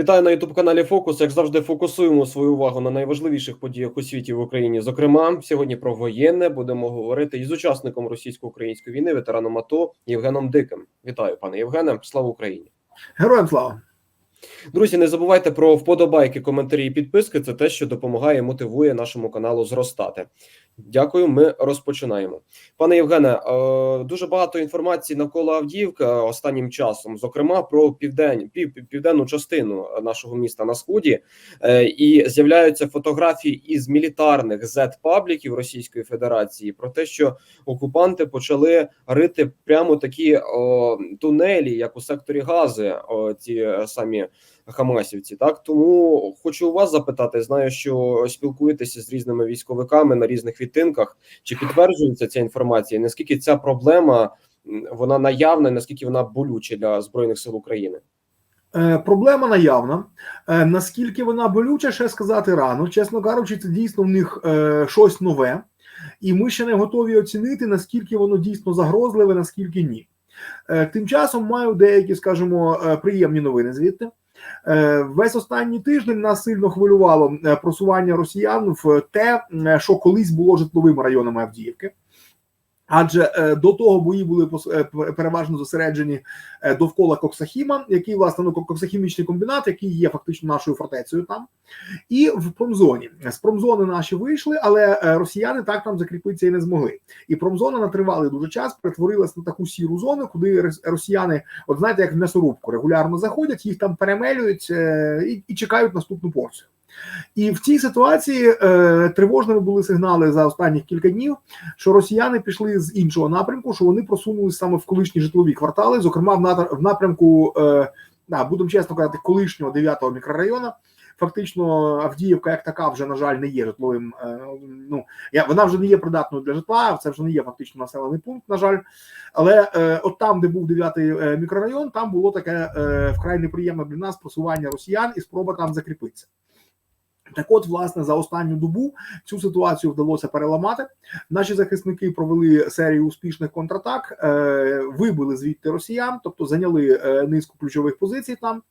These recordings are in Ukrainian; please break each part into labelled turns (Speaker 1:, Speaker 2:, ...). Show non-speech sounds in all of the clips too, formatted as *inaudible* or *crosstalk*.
Speaker 1: Вітаю на youtube каналі Фокус. Як завжди, фокусуємо свою увагу на найважливіших подіях у світі в Україні. Зокрема, сьогодні про воєнне будемо говорити із учасником російсько-української війни, ветераном АТО Євгеном Диким. Вітаю, пане Євгене. Слава Україні!
Speaker 2: Героям слава!
Speaker 1: Друзі, не забувайте про вподобайки, коментарі і підписки. Це те, що допомагає мотивує нашому каналу зростати. Дякую. Ми розпочинаємо. Пане Євгене, е, дуже багато інформації навколо Авдіївка останнім часом, зокрема про південь, пів, південну частину нашого міста на сході, Е, і з'являються фотографії із мілітарних Z-пабліків Російської Федерації про те, що окупанти почали рити прямо такі о, тунелі, як у секторі Гази, о, ці е, самі Хамасівці. Так тому хочу у вас запитати. Знаю, що спілкуєтеся з різними військовиками на різних відтинках. Чи підтверджується ця інформація? Наскільки ця проблема вона наявна, наскільки вона болюча для збройних сил України?
Speaker 2: Е, проблема наявна. Е, наскільки вона болюча, ще сказати рано. Чесно кажучи, це дійсно в них е, щось нове, і ми ще не готові оцінити, наскільки воно дійсно загрозливе, наскільки ні. Тим часом маю деякі, скажімо, приємні новини звідти. Е, Весь останній тиждень нас сильно хвилювало е, просування росіян в те, е, що колись було житловими районами Авдіївки. Адже е, до того бої були е, переважно зосереджені е, довкола Коксахіма, який власне ну, коксахімічний комбінат, який є фактично нашою фортецею там, і в промзоні. З промзони наші вийшли, але росіяни так там закріпитися і не змогли. І промзона на тривалий дуже час перетворилась на таку сіру зону, куди росіяни, от знаєте, як в м'ясорубку, регулярно заходять, їх там перемелюють і, і чекають наступну порцію. І в цій ситуації е, тривожними були сигнали за останніх кілька днів, що росіяни пішли з іншого напрямку, що вони просунулися саме в колишні житлові квартали, зокрема в, напрямку, е, да, будемо чесно казати, колишнього 9-го мікрорайону. Фактично, Авдіївка, як така, вже на жаль, не є житловим. Е, ну я вона вже не є придатною для житла. Це вже не є фактично населений пункт. На жаль, але е, от там, де був 9-й е, мікрорайон, там було таке е, вкрай неприємне для нас просування росіян і спроба там закріпитися. Так, от, власне, за останню добу цю ситуацію вдалося переламати. Наші захисники провели серію успішних контратак, е, вибили звідти росіян, тобто зайняли е, низку ключових позицій там.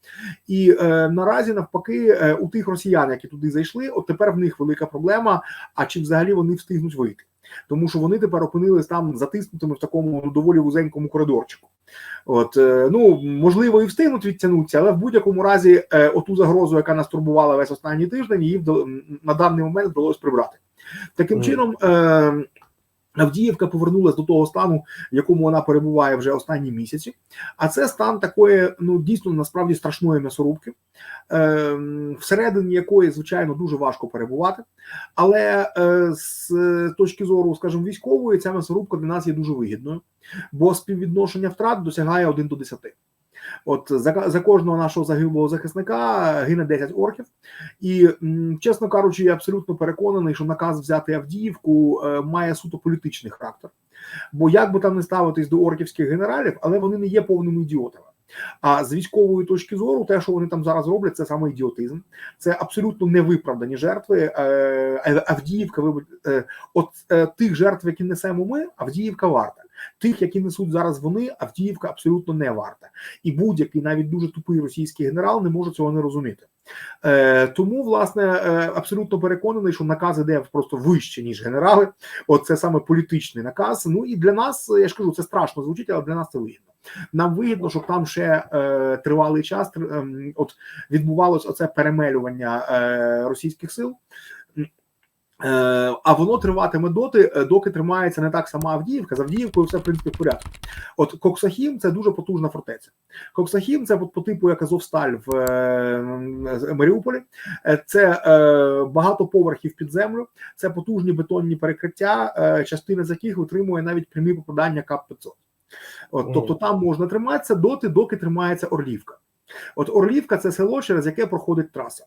Speaker 2: І е, наразі, навпаки, у тих росіян, які туди зайшли, от тепер в них велика проблема. А чи взагалі вони встигнуть вийти? Тому що вони тепер опинились там затиснутими в такому ну, доволі вузенькому коридорчику. От е, ну можливо і встигнуть відтягнутися, але в будь-якому разі, е, оту загрозу, яка нас турбувала весь останній тиждень, її на даний момент вдалося прибрати. Таким
Speaker 1: mm.
Speaker 2: чином, е, Авдіївка повернулася до того стану, в якому вона перебуває вже останні місяці. А це стан такої, ну дійсно насправді страшної м'ясорубки, е, всередині якої, звичайно, дуже важко перебувати. Але е, з точки зору, скажімо, військової, ця м'ясорубка для нас є дуже вигідною, бо співвідношення втрат досягає 1 до 10. От за, за кожного нашого загиблого захисника гине 10 орків, і чесно кажучи, я абсолютно переконаний, що наказ взяти Авдіївку е, має суто політичний характер. Бо як би там не ставитись до орківських генералів, але вони не є повними ідіотами. А з військової точки зору, те, що вони там зараз роблять, це саме ідіотизм, це абсолютно невиправдані жертви. Е, Авдіївка, е, от тих жертв, які несемо ми, Авдіївка варта. Тих, які несуть зараз вони, Авдіївка абсолютно не варта. І будь-який навіть дуже тупий російський генерал не може цього не розуміти. Е, тому, власне, е, абсолютно переконаний, що наказ іде просто вище, ніж генерали. От це саме політичний наказ. Ну і для нас, я ж кажу, це страшно звучить, але для нас це вигідно. Нам вигідно, щоб там ще е, тривалий час ем, от відбувалось оце перемелювання е, російських сил. Е, а воно триватиме доти, е, доки тримається не так сама Авдіївка. З Авдіївкою все в принципі в порядку. От Коксахім це дуже потужна фортеця. Коксахім це по, типу як Азовсталь в е, Маріуполі. Це багато поверхів під землю, це потужні бетонні перекриття, частина з яких витримує навіть прямі попадання КАП 500. От, тобто там можна триматися доти, доки тримається Орлівка. От Орлівка це село, через яке проходить траса.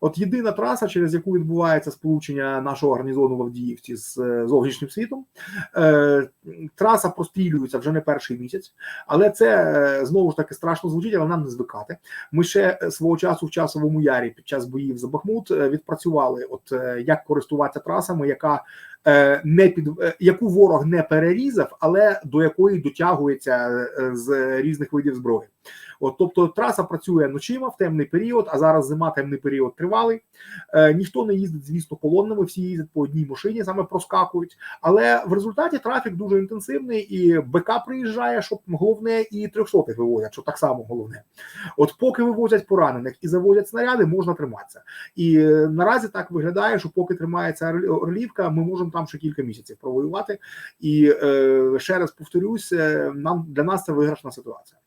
Speaker 2: От єдина траса, через яку відбувається сполучення нашого гарнізону в Авдіївці з е, зовнішнім світом. Е, траса прострілюється вже не перший місяць, але це е, знову ж таки страшно звучить, але нам не звикати. Ми ще свого часу в часовому ярі під час боїв за Бахмут відпрацювали, от як користуватися трасами, яка не під яку ворог не перерізав, але до якої дотягується з різних видів зброї. От, тобто траса працює ночима в темний період, а зараз зима, темний період тривалий. Е, ніхто не їздить, звісно, колоннами, всі їздять по одній машині, саме проскакують. Але в результаті трафік дуже інтенсивний, і БК приїжджає, щоб головне, і трьохсотих вивозять, що так само головне. От поки вивозять поранених і завозять снаряди, можна триматися. І е, наразі так виглядає, що поки тримається Орл- Орлівка, ми можемо там ще кілька місяців провоювати. І е, ще раз повторюсь, е, нам для нас це виграшна ситуація.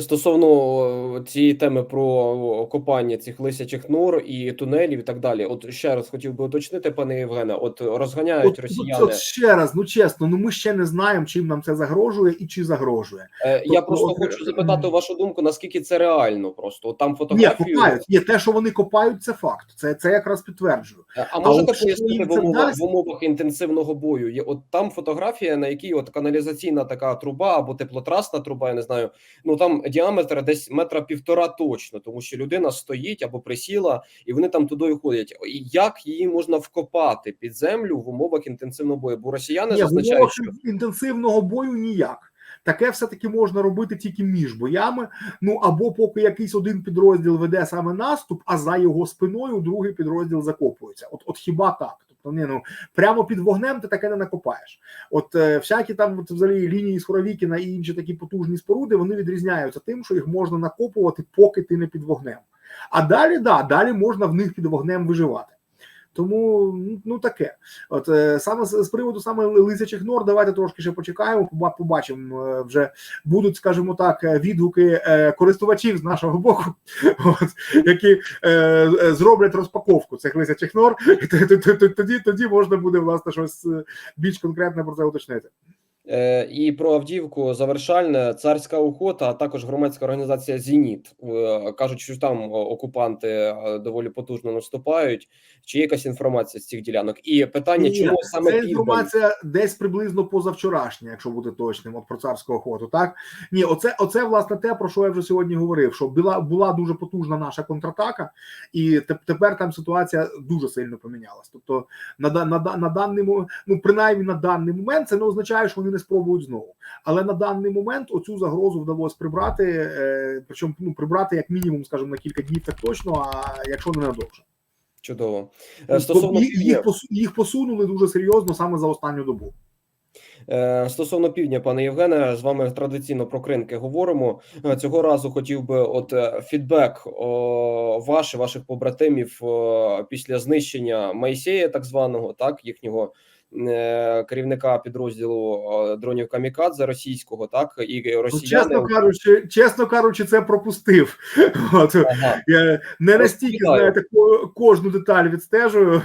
Speaker 1: Стосовно е, цієї теми про копання цих лисячих нор і тунелів і так далі. От ще раз хотів би уточнити, пане Євгене, от розганяють
Speaker 2: От,
Speaker 1: росіяни.
Speaker 2: от, ще раз, ну чесно, ну ми ще не знаємо, чим нам це загрожує і чи загрожує.
Speaker 1: Е, Я
Speaker 2: тобто,
Speaker 1: просто
Speaker 2: от,
Speaker 1: хочу
Speaker 2: е,
Speaker 1: запитати вашу думку, наскільки це реально просто. От там
Speaker 2: Ні, копають. Ні, те, що вони копають, це факт. Це, це якраз підтверджую.
Speaker 1: Е, А
Speaker 2: А
Speaker 1: можете пояснити в умовах, в умовах інтенсивного бою? Є от там фотографія, на якій от каналізаційна така труба або теплотрасна труба, я не знаю. Ну там діаметр десь метра півтора точно, тому що людина стоїть або присіла, і вони там туди ходять. І як її можна вкопати під землю в умовах інтенсивного бою? Бо росіяни
Speaker 2: Ні,
Speaker 1: зазначають, що
Speaker 2: інтенсивного бою ніяк. Таке все-таки можна робити тільки між боями. Ну або поки якийсь один підрозділ веде саме наступ, а за його спиною другий підрозділ закопується. От, от хіба так? Тобто, ні, ну прямо під вогнем ти таке не накопаєш. От е, всякі там от, взагалі лінії Суровікіна і інші такі потужні споруди вони відрізняються тим, що їх можна накопувати, поки ти не під вогнем. А далі да, далі можна в них під вогнем виживати. Тому ну, таке. От е, саме з, приводу саме лисячих нор, давайте трошки ще почекаємо. Побачимо е, вже будуть, скажімо так, е, відгуки користувачів з нашого боку, *laughs* от, які зроблять розпаковку цих лисячих нор. *laughs* Тоді тоді можна буде власне щось більш конкретне про це уточнити.
Speaker 1: Е, І про Авдіївку завершальне царська охота, а також громадська організація Зеніт Е, кажуть, що там е, окупанти доволі потужно наступають. Чи є якась інформація з цих ділянок? І питання,
Speaker 2: Ні,
Speaker 1: чому саме
Speaker 2: Це
Speaker 1: південь?
Speaker 2: інформація десь приблизно позавчорашня, якщо бути точним, от про царську охоту. Так ні, оце, оце власне те, про що я вже сьогодні говорив. Що була була дуже потужна наша контратака, і тепер там ситуація дуже сильно помінялась. Тобто, на на, на даний мо- ну принаймні на даний момент, це не означає, що вони не спробують знову. Але на даний момент оцю загрозу вдалося прибрати. Е, причому ну прибрати як мінімум, скажімо, на кілька днів так точно, а якщо не надовше.
Speaker 1: Чудово. Е, Стосовно
Speaker 2: їх, їх, їх посунули дуже серйозно саме за останню добу.
Speaker 1: е, стосовно півдня, пане Євгене, з вами традиційно про кринки говоримо. Цього разу хотів би от фідбек ваш, ваших побратимів після знищення Майсея, так званого, так їхнього. Е, Керівника підрозділу е, дронів Камікадзе російського, так і
Speaker 2: Ну, чесно кажучи, чесно кажучи, це пропустив. *laughs* От
Speaker 1: Ага.
Speaker 2: я не настільки знаєте, кожну деталь відстежую.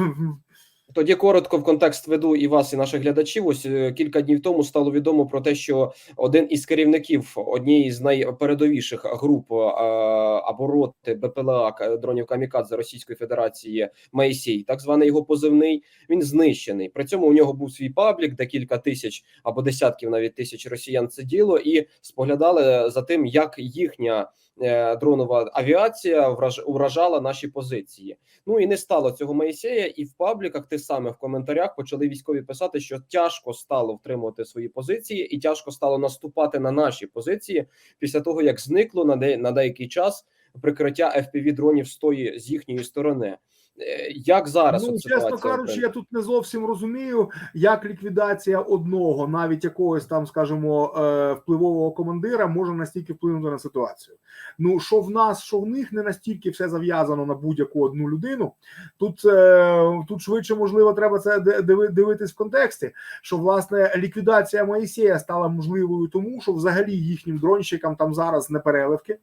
Speaker 1: Тоді коротко в контекст веду і вас, і наших глядачів. Ось е, кілька днів тому стало відомо про те, що один із керівників однієї з найпередовіших груп е, або роти БПЛА дронів Камікадзе Російської Федерації Майсій, так званий його позивний. Він знищений. При цьому у нього був свій паблік, де кілька тисяч або десятків навіть тисяч росіян це діло, і споглядали за тим, як їхня дронова авіація враж- уражала наші позиції. Ну і не стало цього Моїсея, і в пабліках тих самих в коментарях почали військові писати, що тяжко стало втримувати свої позиції, і тяжко стало наступати на наші позиції після того, як зникло на де на деякий час прикриття fpv дронів з тої з їхньої сторони. Е, Як зараз
Speaker 2: ну, чесно кажучи, я тут не зовсім розумію, як ліквідація одного, навіть якогось там, скажімо, е, впливового командира може настільки вплинути на ситуацію. Ну що в нас, що в них не настільки все зав'язано на будь-яку одну людину. Тут е, тут швидше можливо треба це дивитись в контексті. Що власне ліквідація Моїсея стала можливою, тому що взагалі їхнім дронщикам там зараз не переливки.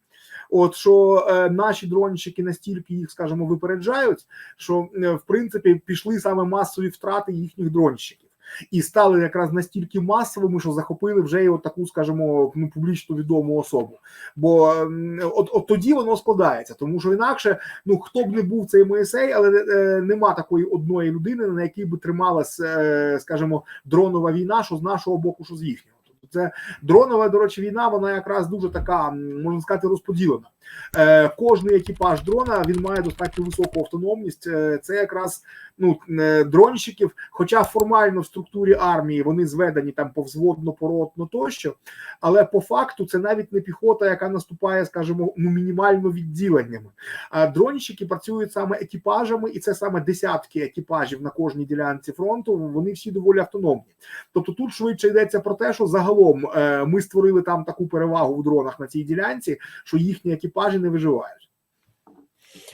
Speaker 2: От що е, наші дронщики настільки їх, скажімо, випереджають, що е, в принципі пішли саме масові втрати їхніх дронщиків. І стали якраз настільки масовими, що захопили вже і от таку, скажімо, ну публічно відому особу. Бо от, от тоді воно складається, тому що інакше, ну хто б не був цей Моїсей, але е, нема такої одної людини, на якій би трималась, е, скажімо, дронова війна, що з нашого боку, що з їхнього. Тобто це дронова, до речі, війна, вона якраз дуже така, можна сказати, розподілена. Е, Кожний екіпаж дрона він має достатньо високу автономність. Е, Це якраз ну е, дронщиків, хоча формально в структурі армії вони зведені там повзводно, поротно тощо, але по факту це навіть не піхота, яка наступає, скажімо, ну мінімально відділеннями. А дронщики працюють саме екіпажами, і це саме десятки екіпажів на кожній ділянці фронту. Вони всі доволі автономні. Тобто тут швидше йдеться про те, що загалом ми створили там таку перевагу в дронах на цій ділянці, що їхні екіпажі не виживають.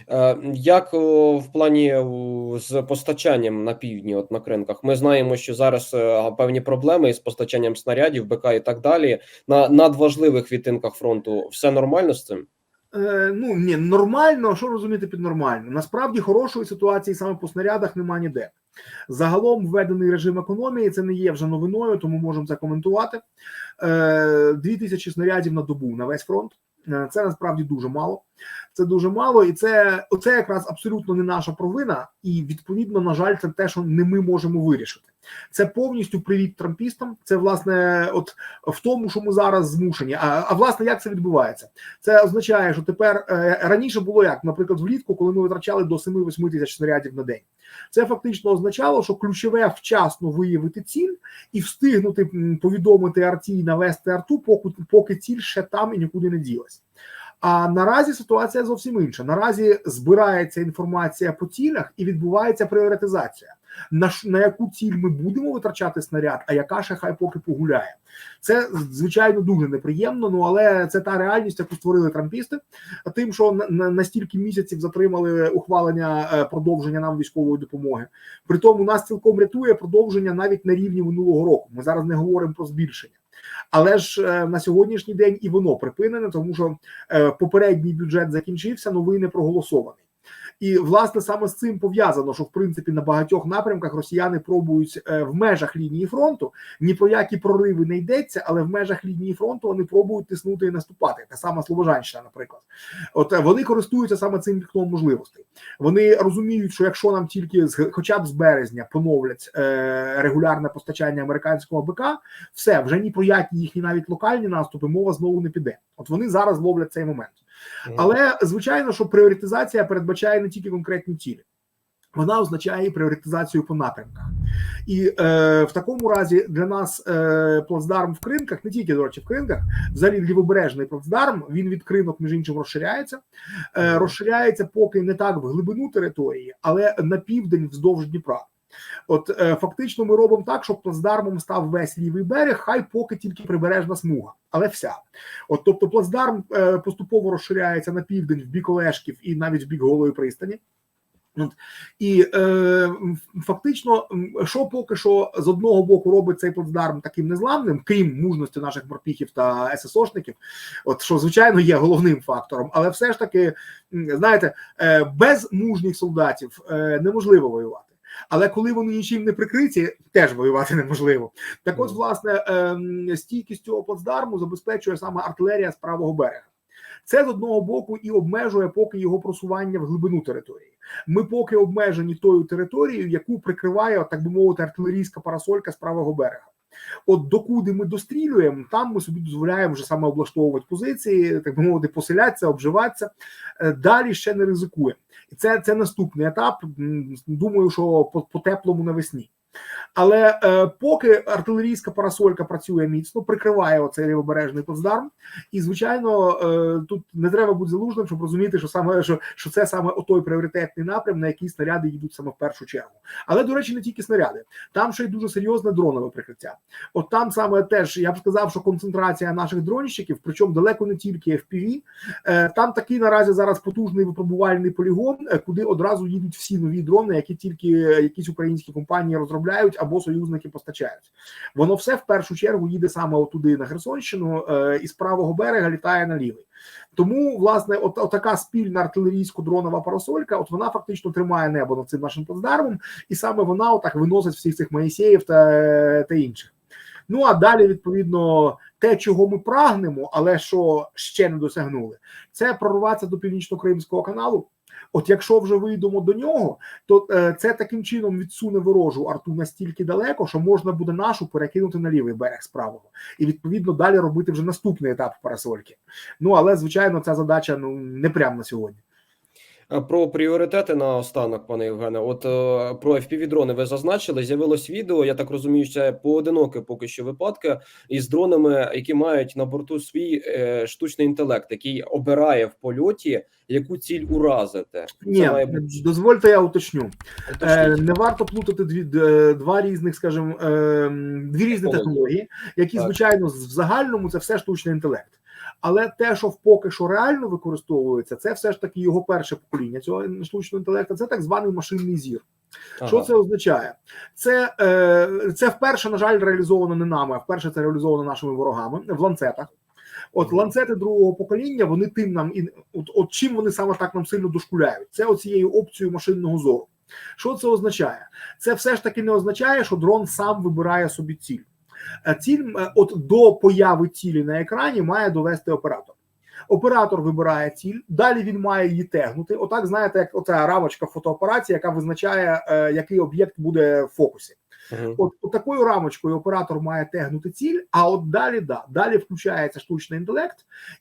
Speaker 1: Е, Як в плані з постачанням на півдні, от на кринках, ми знаємо, що зараз е, певні проблеми із постачанням снарядів, БК і так далі. На надважливих відтинках фронту все нормально з цим?
Speaker 2: Е, ну ні, нормально, що розуміти під нормально? Насправді хорошої ситуації саме по снарядах нема ніде. Загалом введений режим економії, це не є вже новиною, тому можемо це коментувати. Е, тисячі снарядів на добу на весь фронт. Е, Це насправді дуже мало. Це дуже мало, і це оце якраз абсолютно не наша провина. І відповідно, на жаль, це те, що не ми можемо вирішити. Це повністю привіт трампістам. Це власне, от в тому, що ми зараз змушені. А, а власне, як це відбувається? Це означає, що тепер е, раніше було як, наприклад, влітку, коли ми витрачали до 7-8 тисяч снарядів на день. Це фактично означало, що ключове вчасно виявити ціль і встигнути повідомити арті і навести арту, поки, поки ціль ще там і нікуди не ділась. А наразі ситуація зовсім інша. Наразі збирається інформація по цілях і відбувається пріоритизація. На, на яку ціль ми будемо витрачати снаряд, а яка ще хай поки погуляє. Це звичайно дуже неприємно. Ну але це та реальність, яку створили трампісти. Тим, що на, на, місяців затримали ухвалення е, продовження нам військової допомоги. Притому нас цілком рятує продовження навіть на рівні минулого року. Ми зараз не говоримо про збільшення. Але ж е, на сьогоднішній день і воно припинене, тому що е, попередній бюджет закінчився, новий не проголосований. І власне саме з цим пов'язано, що в принципі на багатьох напрямках росіяни пробують е, в межах лінії фронту ні про які прориви не йдеться, але в межах лінії фронту вони пробують тиснути і наступати. Та сама Слобожанщина, наприклад, от е, вони користуються саме цим вікном можливостей. Вони розуміють, що якщо нам тільки з хоча б з березня поновлять е, регулярне постачання американського БК, все вже ні про які їхні навіть локальні наступи мова знову не піде. От вони зараз ловлять цей момент. Але звичайно, що пріоритизація передбачає не тільки конкретні цілі. Вона означає пріоритизацію по напрямках, і е, в такому разі для нас е, плацдарм в кринках, не тільки до речі, в кринках, взагалі лівобережний плацдарм, він від кринок, між іншим, розширяється. Е, розширяється поки не так в глибину території, але на південь вздовж Дніпра. От е, фактично, ми робимо так, щоб плацдармом став весь лівий берег, хай поки тільки прибережна смуга, але вся. От, тобто, плацдарм е, поступово розширяється на південь в бік Олешків і навіть в бік Голої пристані. І е, фактично, що поки що з одного боку робить цей плацдарм таким незламним, крім мужності наших морпіхів та ССОшників, от що звичайно є головним фактором, але все ж таки, знаєте, е, без мужніх солдатів неможливо воювати. Але коли вони нічим не прикриті, теж воювати неможливо. Так, от, власне, ем, стійкість цього плацдарму забезпечує саме артилерія з правого берега. Це з одного боку і обмежує поки його просування в глибину території. Ми поки обмежені тою територією, яку прикриває, так би мовити, артилерійська парасолька з правого берега. От докуди ми дострілюємо, там ми собі дозволяємо вже саме облаштовувати позиції, так би мовити, поселятися, обживатися. Е, Далі ще не ризикуємо. І це, це наступний етап. Думаю, що по, по теплому навесні. Але е, поки артилерійська парасолька працює міцно, прикриває оцей лівобережний плацдарм, і звичайно, е, тут не треба бути залужним, щоб розуміти, що саме що, що це саме отой пріоритетний напрям, на який снаряди йдуть саме в першу чергу. Але до речі, не тільки снаряди, там ще й дуже серйозне дронове прикриття. От там саме теж я б сказав, що концентрація наших дронщиків, причому далеко не тільки FPV, е, там такий наразі зараз потужний випробувальний полігон, е, куди одразу їдуть всі нові дрони, які тільки е, якісь українські компанії розробляють або союзники постачають. Воно все в першу чергу їде саме отуди на Херсонщину е, і з правого берега літає на лівий. Тому, власне, от, от така спільна артилерійсько-дронова парасолька, от вона фактично тримає небо над цим нашим плацдармом, і саме вона отак виносить всіх цих Моїсеїв та, та інших. Ну а далі, відповідно, те, чого ми прагнемо, але що ще не досягнули, це прорватися до північно-кримського каналу. От якщо вже вийдемо до нього, то е, це таким чином відсуне ворожу арту настільки далеко, що можна буде нашу перекинути на лівий берег з правого, і відповідно далі робити вже наступний етап парасольки. Ну але звичайно, ця задача ну не прямо на сьогодні.
Speaker 1: А Про пріоритети на останок, пане Євгене. От е, про FPV-дрони ви зазначили. З'явилось відео. Я так розумію, це поодинокі поки що випадки із дронами, які мають на борту свій е, штучний інтелект, який обирає в польоті, яку ціль уразити.
Speaker 2: Ні,
Speaker 1: має
Speaker 2: дозвольте, я уточню. Е,
Speaker 1: уточніть.
Speaker 2: не варто плутати дві два різних, скажімо, е, дві різні
Speaker 1: Технології.
Speaker 2: які
Speaker 1: Так.
Speaker 2: звичайно в загальному це все штучний інтелект. Але те, що поки що реально використовується, це все ж таки його перше покоління цього штучного інтелекту. Це так званий машинний зір. Що це означає? Це, е, це вперше, на жаль, реалізовано не нами, а вперше це реалізовано нашими ворогами в ланцетах. От ланцети другого покоління, вони тим нам і от, от чим вони саме так нам сильно дошкуляють? Це оцією опцією машинного зору. Що це означає? Це все ж таки не означає, що дрон сам вибирає собі ціль. Е, Ціль е, от до появи цілі на екрані має довести оператор. Оператор вибирає ціль, далі він має її тегнути. Отак, знаєте, як оця рамочка фотоапарації, яка визначає, е, який об'єкт буде в фокусі.
Speaker 1: Мгм.
Speaker 2: От, от такою рамочкою оператор має тегнути ціль, а от далі да, далі включається штучний інтелект,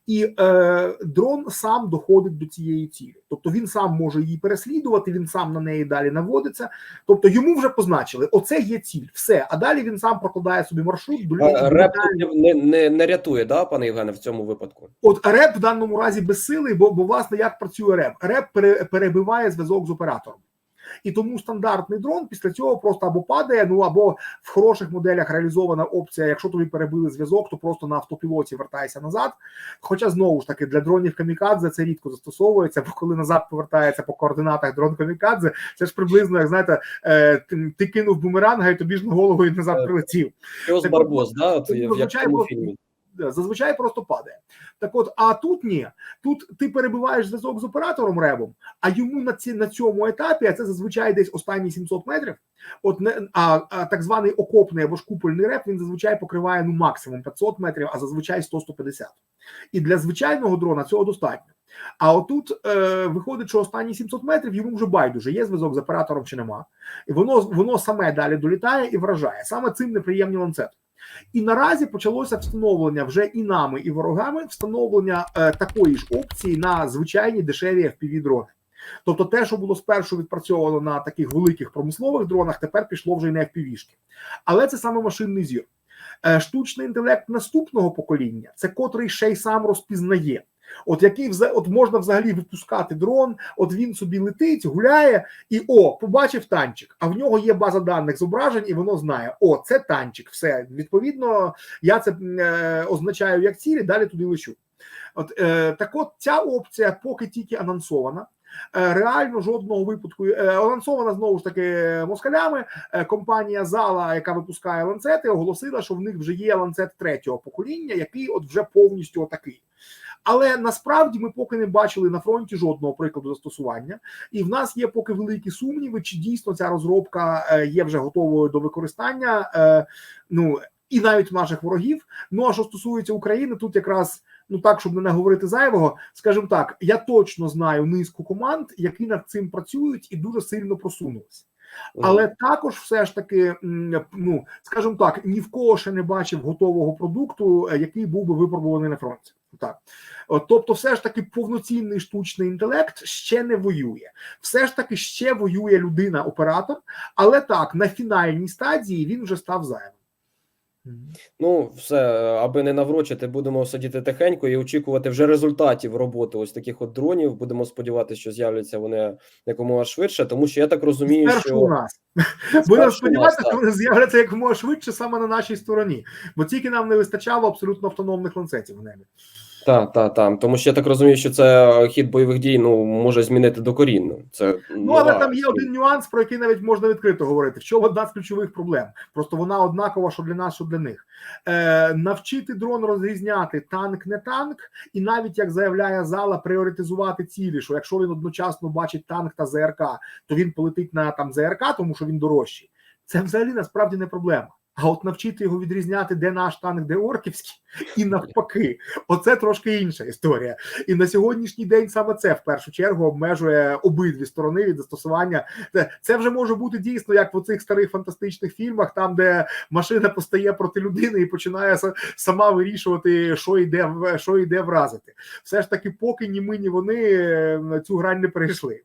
Speaker 2: і е, дрон сам доходить до цієї цілі. Тобто він сам може її переслідувати, він сам на неї далі наводиться. Тобто йому вже позначили, оце є ціль, все. А далі він сам прокладає собі маршрут до
Speaker 1: А Реп
Speaker 2: лінії.
Speaker 1: не, не, не рятує, да, пане Євгене, в цьому випадку.
Speaker 2: От реп в даному разі безсилий, бо, бо власне як працює реп? Реп пере, перебиває зв'язок з оператором. І тому стандартний дрон після цього просто або падає, ну або в хороших моделях реалізована опція. Якщо тобі перебили зв'язок, то просто на автопілоті вертайся назад. Хоча знову ж таки для дронів камікадзе це рідко застосовується, бо коли назад повертається по координатах дрон камікадзе, це ж приблизно як знаєте, е, ти, кинув бумеранга і тобі ж на голову і назад прилетів. Так,
Speaker 1: Барбос, да, от,
Speaker 2: це
Speaker 1: як в цьому фільмі.
Speaker 2: Да, зазвичай просто падає. Так от, а тут ні. Тут ти перебиваєш зв'язок з оператором ребом, а йому на ці на цьому етапі, а це зазвичай десь останні 700 метрів. От не а, а так званий окопний або ж купольний реп він зазвичай покриває ну максимум 500 метрів, а зазвичай 100-150. І для звичайного дрона цього достатньо. А отут е, виходить, що останні 700 метрів йому вже байдуже, є зв'язок з оператором чи нема. І воно воно саме далі долітає і вражає. Саме цим неприємні ланцети. І наразі почалося встановлення вже і нами, і ворогами встановлення е, такої ж опції на звичайні дешеві fpv дрони. Тобто, те, що було спершу відпрацьовано на таких великих промислових дронах, тепер пішло вже й на FPV-шки. Але це саме машинний зір. Е, штучний інтелект наступного покоління, це котрий ще й сам розпізнає. От який от можна взагалі випускати дрон, от він собі летить, гуляє, і о, побачив танчик, а в нього є база даних зображень, і воно знає: о, це танчик. Все відповідно, я це е, означаю як цілі, далі туди лечу. От е, так, от ця опція поки тільки анонсована. Е, Реально жодного випадку е, анонсована знову ж таки москалями. Е, Компанія Зала, яка випускає ланцети, оголосила, що в них вже є ланцет третього покоління, який от вже повністю отакий. Але насправді ми поки не бачили на фронті жодного прикладу застосування, і в нас є поки великі сумніви, чи дійсно ця розробка е, є вже готовою до використання. е, Ну і навіть наших ворогів. Ну а що стосується України, тут якраз ну так, щоб не наговорити зайвого, скажімо так, я точно знаю низку команд, які над цим працюють і дуже сильно просунулися. Але також все ж таки, ну скажімо так, ні в кого ще не бачив готового продукту, е, який був би випробуваний на фронті. Так, тобто, все ж таки, повноцінний штучний інтелект ще не воює. Все ж таки ще воює людина-оператор, але так на фінальній стадії він вже став зайвим.
Speaker 1: Ну, все, аби не наврочити, будемо сидіти тихенько і очікувати вже результатів роботи ось таких от дронів. Будемо сподіватися, що з'являться вони якомога швидше, тому що я так розумію,
Speaker 2: Спершу у
Speaker 1: що
Speaker 2: нас будемо сподіватися, що вони з'являться якомога швидше саме на нашій стороні, бо тільки нам не вистачало абсолютно автономних ланцетів в небі.
Speaker 1: Та, та, та. Тому що я так розумію, що це хід бойових дій ну може змінити докорінно. Це
Speaker 2: Ну але там є один нюанс, про який навіть можна відкрито говорити. В чому одна з ключових проблем? Просто вона однакова, що для нас, що для них. Е, навчити дрон розрізняти танк, не танк, і навіть як заявляє зала, пріоритизувати цілі. Що якщо він одночасно бачить танк та ЗРК, то він полетить на там ЗРК, тому що він дорожчий. Це взагалі насправді не проблема. А от навчити його відрізняти, де наш танк, де орківський, і навпаки, оце трошки інша історія. І на сьогоднішній день саме це в першу чергу обмежує обидві сторони від застосування. Це, вже може бути дійсно як в оцих старих фантастичних фільмах, там де машина постає проти людини і починає сама вирішувати, що йде в- що йде вразити. Все ж таки, поки ні ми, ні вони е, цю грань не перейшли.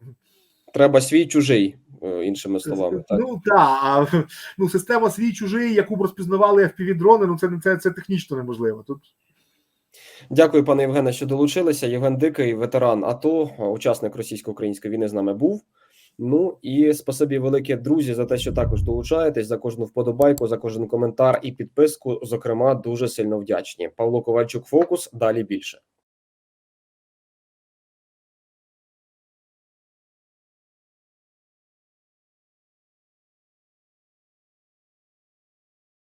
Speaker 1: Треба свій чужий, іншими словами. Так.
Speaker 2: Ну так, а ну система свій чужий, яку б розпізнавали FPV-дрони, ну це це, це технічно неможливо. Тут
Speaker 1: Дякую, пане Євгене, що долучилися. Євген Дикий, ветеран АТО, е, учасник російсько-української війни з нами був. Ну і спасибі велике, друзі, за те, що також долучаєтесь, за кожну вподобайку, за кожен коментар і підписку. Зокрема, дуже сильно вдячні. Павло Ковальчук, фокус. Далі більше.